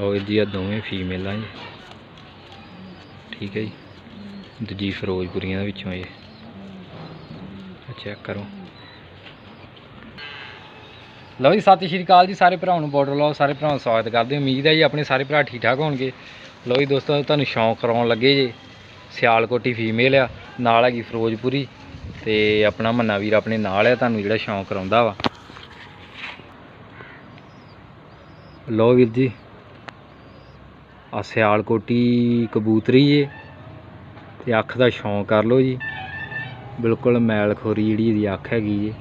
ਲੋ ਵੀਰ ਜੀ ਆ ਦੋਵੇਂ ਫੀਮੇਲ ਆ ਜੀ। ਠੀਕ ਹੈ ਜੀ। ਦੂਜੀ ਫਿਰੋਜ਼ਪੁਰੀਆਂ ਦੇ ਵਿੱਚੋਂ ਇਹ। ਚੈੱਕ ਕਰੋ। ਲਓ ਜੀ, ਸਤਿ ਸ਼੍ਰੀ ਅਕਾਲ ਜੀ ਸਾਰੇ ਭਰਾਵਾਂ ਨੂੰ ਬਾਰਡਰ ਲਾਓ, ਸਾਰੇ ਭਰਾਵਾਂ ਸਵਾਗਤ ਕਰਦੇ ਉਮੀਦ ਹੈ ਜੀ ਆਪਣੇ ਸਾਰੇ ਭਰਾ ਠੀਕ ਠਾਕ ਹੋਣਗੇ। ਲਓ ਜੀ ਦੋਸਤੋ, ਤੁਹਾਨੂੰ ਸ਼ੌਂਕ ਕਰਾਉਣ ਲੱਗੇ ਜੇ। ਸਿਆਲਕੋਟੀ ਫੀਮੇਲ ਆ, ਨਾਲ ਹੈਗੀ ਫਿਰੋਜ਼ਪੁਰੀ। ਤੇ ਆਪਣਾ ਮੰਨਾ ਵੀਰ ਆਪਣੇ ਨਾਲ ਆ, ਤੁਹਾਨੂੰ ਜਿਹੜਾ ਸ਼ੌਂਕ ਕਰਾਉਂਦਾ ਵਾ। ਲੋ ਵੀਰ ਜੀ। ਆ ਸਿਆਲਕੋਟੀ ਕਬੂਤਰੀ ਏ ਤੇ ਅੱਖ ਦਾ ਸ਼ੌਂਕ ਕਰ ਲਓ ਜੀ। ਬਿਲਕੁਲ ਮੈਲਖੋਰੀ ਜਿਹੜੀ ਇਹਦੀ ਅੱਖ ਹੈਗੀ ਜੀ।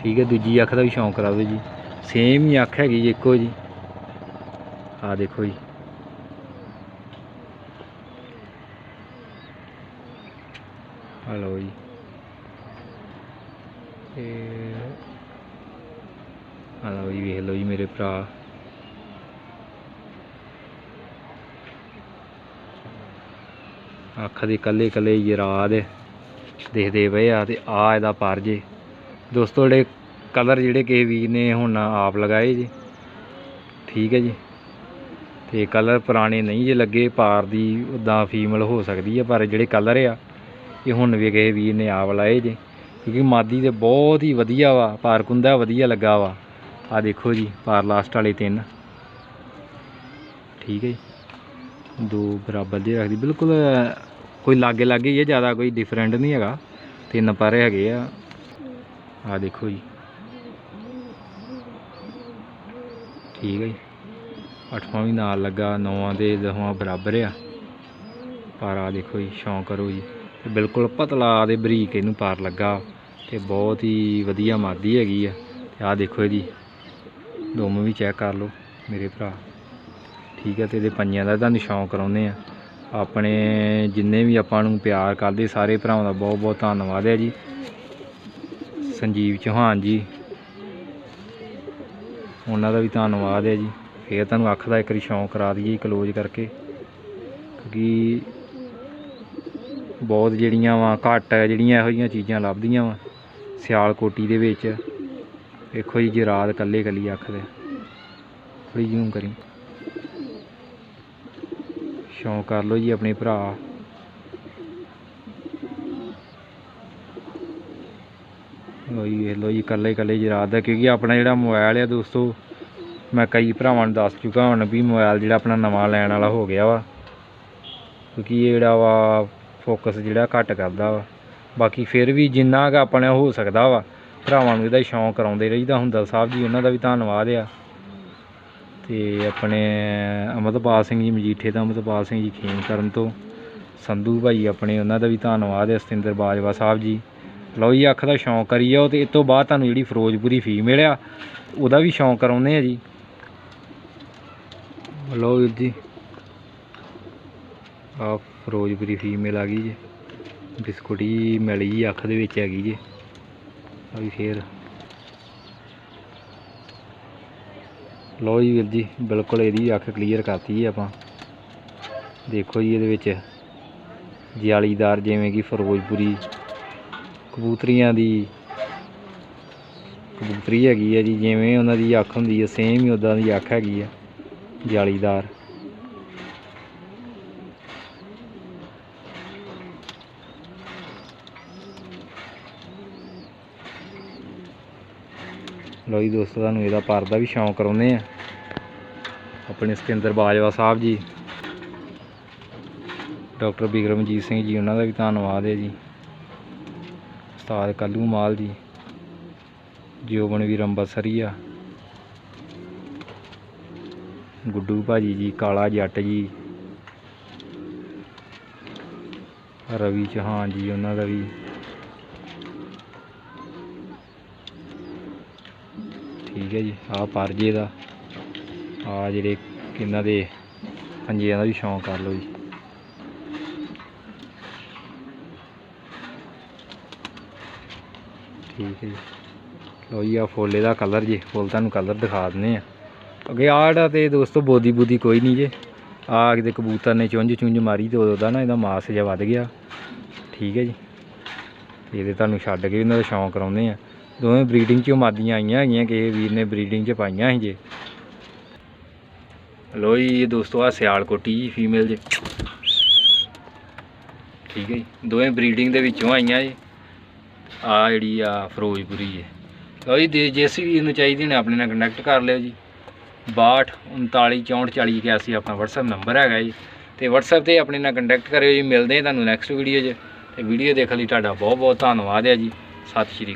ਠੀਕ ਹੈ, ਦੂਜੀ ਅੱਖ ਦਾ ਵੀ ਸ਼ੌਂਕ ਕਰਾ ਦਿਓ ਜੀ। ਸੇਮ ਹੀ ਅੱਖ ਹੈਗੀ ਜੀ ਇੱਕੋ ਜੀ। ਆ ਦੇਖੋ ਜੀ। ਆ ਜੀ। ਇਹ ਆ ਜੀ, ਵੇਖ ਲਓ ਜੀ ਮੇਰੇ ਭਰਾ। ਅੱਖ ਦੇ ਕੱਲੇ ਕੱਲੇ ਜਰਾ ਦੇਖਦੇ ਪਏ ਆ ਤੇ ਆ ਇਹਦਾ ਪਰ ਜੇ। ਦੋਸਤੋ, ਜਿਹੜੇ ਕਲਰ ਜਿਹੜੇ ਕਿਸੇ ਵੀਰ ਨੇ ਹੁਣ ਆਪ ਲਗਾਏ ਜੀ, ਠੀਕ ਹੈ ਜੀ। ਤੇ ਕਲਰ ਪੁਰਾਣੇ ਨਹੀਂ ਜੇ ਲੱਗੇ, ਪਾਰ ਦੀ ਉਦਾਂ ਫੀਮਲ ਹੋ ਸਕਦੀ ਹੈ ਪਰ ਜਿਹੜੇ ਕਲਰ ਆ, ਇਹ ਹੁਣ ਵੀ ਕਿਸੇ ਵੀਰ ਨੇ ਆਪ ਲਾਏ ਜੇ। ਕਿਉਂਕਿ ਮਾਦੀ ਤੇ ਬਹੁਤ ਹੀ ਵਧੀਆ ਵਾ, ਪਾਰ ਕੁੰਦਾ ਵਧੀਆ ਲੱਗਾ ਵਾ। ਆ ਦੇਖੋ ਜੀ, ਪਾਰ ਲਾਸਟ ਵਾਲੇ ਤਿੰਨ। ਠੀਕ ਹੈ ਜੀ। ਦੋ ਬਰਾਬਰ ਦੇ ਰੱਖਦੀ, ਬਿਲਕੁਲ ਕੋਈ ਲਾਗੇ ਲਾਗੇ ਹੀ ਹੈ ਜ਼ਿਆਦਾ ਕੋਈ ਡਿਫਰੈਂਟ ਨਹੀਂ ਹੈਗਾ। ਤਿੰਨ ਪਾਰੇ ਹੈਗੇ ਆ। ਆ ਦੇਖੋ ਜੀ। ਠੀਕ ਹੈ ਜੀ। ਅੱਠਵਾਂ ਵੀ ਨਾਲ ਲੱਗਾ, ਨੌਵਾਂ ਦੇ ਦਸਵਾਂ ਬਰਾਬਰ ਆ। ਪਰ ਆ ਦੇਖੋ ਜੀ, ਸ਼ੌਂਕ ਕਰੋ ਜੀ। ਤੇ ਬਿਲਕੁਲ ਪਤਲਾ ਦੇ ਬਰੀਕ ਇਹਨੂੰ ਪਾਰ ਲੱਗਾ। ਤੇ ਬਹੁਤ ਹੀ ਵਧੀਆ ਮਾਦੀ ਹੈਗੀ ਆ। ਤੇ ਆ ਦੇਖੋ ਇਹਦੀ। ਦੋਵੇਂ ਵੀ ਚੈੱਕ ਕਰ ਲਓ, ਮੇਰੇ ਭਰਾ। ਠੀਕ ਹੈ ਤੇ ਇਹਦੇ ਪੰਜਾਂ ਦਾ ਤੁਹਾਨੂੰ ਸ਼ੌਂਕ ਕਰਾਉਂਦੇ ਆ। ਆਪਣੇ ਜਿੰਨੇ ਵੀ ਆਪਾਂ ਨੂੰ ਪਿਆਰ ਕਰਦੇ, ਸਾਰੇ ਭਰਾਵਾਂ ਦਾ ਬਹੁਤ ਬਹੁਤ ਧੰਨਵਾਦ ਹੈ ਜੀ। ਸੰਜੀਵ ਚੌਹਾਨ ਜੀ, ਉਹਨਾਂ ਦਾ ਵੀ ਧੰਨਵਾਦ ਹੈ ਜੀ। ਫੇਰ ਤੁਹਾਨੂੰ ਅੱਖ ਦਾ ਇੱਕ ਵਾਰੀ ਸ਼ੌਂਕ ਕਰਾ ਦਈਏ ਕਲੋਜ਼ ਕਰਕੇ। ਕਿਉਂਕਿ ਬਹੁਤ ਜਿਹੜੀਆਂ ਵਾ ਘੱਟ ਜਿਹੜੀਆਂ ਇਹੋ ਜਿਹੀਆਂ ਚੀਜ਼ਾਂ ਲੱਭਦੀਆਂ ਵਾ ਸਿਆਲਕੋਟੀ ਦੇ ਵਿੱਚ। ਵੇਖੋ ਜੀ, ਜੇ ਰਾਤ ਕੱਲੇ ਕੱਲੀ ਅੱਖ ਦੇ ਥੋੜੀ ਜੂਮ ਕਰੀ। ਸ਼ੌਂਕ ਕਰ ਲਓ ਜੀ ਆਪਣੇ ਭਰਾ। ਲੋ ਜੀ ਵੇਖ ਲਓ ਜੀ, ਇਕੱਲੇ ਇਕੱਲੇ ਜਰਾਦ ਦਾ, ਕਿਉਂਕਿ ਆਪਣਾ ਜਿਹੜਾ ਮੋਬਾਈਲ ਆ ਦੋਸਤੋ, ਮੈਂ ਕਈ ਭਰਾਵਾਂ ਨੂੰ ਦੱਸ ਚੁੱਕਾ ਹੁਣ ਵੀ ਮੋਬਾਈਲ ਜਿਹੜਾ ਆਪਣਾ ਨਵਾਂ ਲੈਣ ਵਾਲਾ ਹੋ ਗਿਆ ਵਾ। ਕਿਉਂਕਿ ਇਹ ਜਿਹੜਾ ਵਾ ਫੋਕਸ ਜਿਹੜਾ ਘੱਟ ਕਰਦਾ ਵਾ। ਬਾਕੀ ਫਿਰ ਵੀ ਜਿੰਨਾ ਕੁ ਆਪਣੇ ਹੋ ਸਕਦਾ ਵਾ, ਭਰਾਵਾਂ ਨੂੰ ਇਹਦਾ ਸ਼ੌਂਕ ਕਰਾਉਂਦੇ ਰਹੀਦਾ ਹੁੰਦਾ, ਸਾਹਿਬ ਜੀ, ਉਹਨਾਂ ਦਾ ਵੀ ਧੰਨਵਾਦ ਆ। ਤੇ ਆਪਣੇ ਅਮਰਪਾਲ ਸਿੰਘ ਜੀ, ਮਜੀਠੇ ਦਾ ਅਮਰਪਾਲ ਸਿੰਘ ਜੀ ਖੇਮ ਕਰਨ ਤੋਂ ਸੰਧੂ ਭਾਈ ਆਪਣੇ, ਉਹਨਾਂ ਦਾ ਵੀ ਧੰਨਵਾਦ ਹੈ ਸਤਿੰਦਰ ਬਾਜਵਾ ਸਾਹਿਬ ਜੀ। ਲਓ ਜੀ, ਅੱਖ ਦਾ ਸ਼ੌਂਕ ਕਰੀ ਜਾਓ ਤੇ ਇਸ ਤੋਂ ਬਾਅਦ ਤੁਹਾਨੂੰ ਜਿਹੜੀ ਫਿਰੋਜ਼ਪੁਰੀ ਫੀਮੇਲ ਆ ਉਹਦਾ ਵੀ ਸ਼ੌਂਕ ਕਰਾਉਂਦੇ ਆ ਜੀ। ਲਓ ਵੀਰ ਜੀ ਆ ਫਿਰੋਜ਼ਪੁਰੀ ਫੀਮੇਲ ਆ ਗਈ ਜੀ। ਬਿਸਕੁਟੀ ਮਿਲੀ ਜੀ, ਅੱਖ ਦੇ ਵਿੱਚ ਹੈਗੀ ਜੀ। ਆ ਵੀ ਫੇਰ ਲਓ ਜੀ ਵੀਰ ਜੀ, ਬਿਲਕੁਲ ਇਹਦੀ ਅੱਖ ਕਲੀਅਰ ਕਰਤੀ ਹੈ ਆਪਾਂ। ਦੇਖੋ ਜੀ ਇਹਦੇ ਵਿੱਚ, ਜਾਲੀਦਾਰ ਜਿਵੇਂ ਕਿ ਫਿਰੋਜ਼ਪੁਰੀ ਕਬੂਤਰੀਆਂ ਦੀ ਕਬੂਤਰੀ ਹੈਗੀ ਹੈ ਜੀ, ਜਿਵੇਂ ਉਹਨਾਂ ਦੀ ਅੱਖ ਹੁੰਦੀ ਹੈ ਸੇਮ ਹੀ ਉਦਾਂ ਦੀ ਅੱਖ ਹੈਗੀ ਆ, ਜਾਲੀਦਾਰ। ਲਓ ਜੀ ਦੋਸਤੋ, ਤੁਹਾਨੂੰ ਇਹਦਾ ਪਰ ਦਾ ਵੀ ਸ਼ੌਂਕ ਕਰਾਉਂਦੇ ਆ ਆਪਣੇ ਸਤਿੰਦਰ ਬਾਜਵਾ ਸਾਹਿਬ ਜੀ, ਡਾਕਟਰ ਬਿਕਰਮਜੀਤ ਸਿੰਘ ਜੀ, ਉਹਨਾਂ ਦਾ ਵੀ ਧੰਨਵਾਦ ਹੈ ਜੀ। ਉਸਤਾਦ ਕੱਲੂ ਮਾਲ ਜੀ ਜੋਬਨ ਵੀਰ ਆ। ਗੁੱਡੂ ਭਾਜੀ ਜੀ, ਕਾਲਾ ਜੱਟ ਜੀ, ਰਵੀ ਚੌਹਾਨ ਜੀ, ਉਹਨਾਂ ਦਾ ਵੀ ਠੀਕ ਹੈ ਜੀ, ਆਹ ਪਰਜੇ ਦਾ ਆ ਜਿਹੜੇ ਇਹਨਾਂ ਦੇ ਪੰਜਿਆਂ ਦਾ ਵੀ ਸ਼ੌਂਕ ਕਰ ਲਓ ਜੀ। ਠੀਕ ਹੈ ਜੀ। ਲਓ ਜੀ ਆ ਫੁੱਲ ਇਹਦਾ ਕਲਰ ਜੀ, ਫੁੱਲ ਤੁਹਾਨੂੰ ਕਲਰ ਦਿਖਾ ਦਿੰਦੇ ਆ ਅੱਗੇ ਆੜਾ ਤੇ ਦੋਸਤੋ ਬੋਦੀ ਬੂਦੀ ਕੋਈ ਨਹੀਂ ਜੇ। ਆ ਕਿਤੇ ਕਬੂਤਰ ਨੇ ਚੁੰਝ ਚੁੰਝ ਮਾਰੀ ਤੇ ਉਦੋਂ ਦਾ ਨਾ ਇਹਦਾ ਮਾਸ ਜਿਹਾ ਵੱਧ ਗਿਆ। ਠੀਕ ਹੈ ਜੀ। ਇਹਦੇ ਤੁਹਾਨੂੰ ਛੱਡ ਕੇ ਇਹਨਾਂ ਦਾ ਸ਼ੌਂਕ ਕਰਾਉਂਦੇ ਆ ਦੋਵੇਂ ਬਰੀਡਿੰਗ ਚੋਂ ਮਾਦੀਆਂ ਆਈਆਂ ਹੈਗੀਆਂ, ਕਿਸੇ ਵੀਰ ਨੇ ਬਰੀਡਿੰਗ ਚ ਪਾਈਆਂ ਸੀ ਜੇ। ਲੋ ਜੀ, ਇਹ ਦੋਸਤੋ ਆ ਸਿਆਲਕੋਟੀ ਜੀ ਫੀਮੇਲ ਜੇ। ਠੀਕ ਹੈ ਜੀ, ਦੋਵੇਂ ਬਰੀਡਿੰਗ ਦੇ ਵਿੱਚੋਂ ਆਈਆਂ ਜੀ। ਆ ਜਿਹੜੀ ਆ ਫਿਰੋਜ਼ਪੁਰੀ ਹੈ ਲਓ ਜੀ ਜਿਸ ਵੀ ਨੂੰ ਚਾਹੀਦੀ ਨੇ, ਆਪਣੇ ਨਾਲ ਕੰਟੈਕਟ ਕਰ ਲਿਓ ਜੀ। 62 39 64 40 81 ਆਪਣਾ WhatsApp ਨੰਬਰ ਹੈਗਾ ਜੀ। ਤੇ WhatsApp ਤੇ ਆਪਣੇ ਨਾਲ ਕੰਟੈਕਟ ਕਰਿਓ ਜੀ। ਮਿਲਦੇ ਹਾਂ ਤੁਹਾਨੂੰ ਨੈਕਸਟ ਵੀਡੀਓ 'ਚ। ਤੇ ਵੀਡੀਓ ਦੇਖਣ ਲਈ ਤੁਹਾਡਾ ਬਹੁਤ ਬਹੁਤ ਧੰਨਵਾਦ ਹੈ ਜੀ। ਸਤਿ ਸ਼੍ਰੀ ਅਕਾਲ।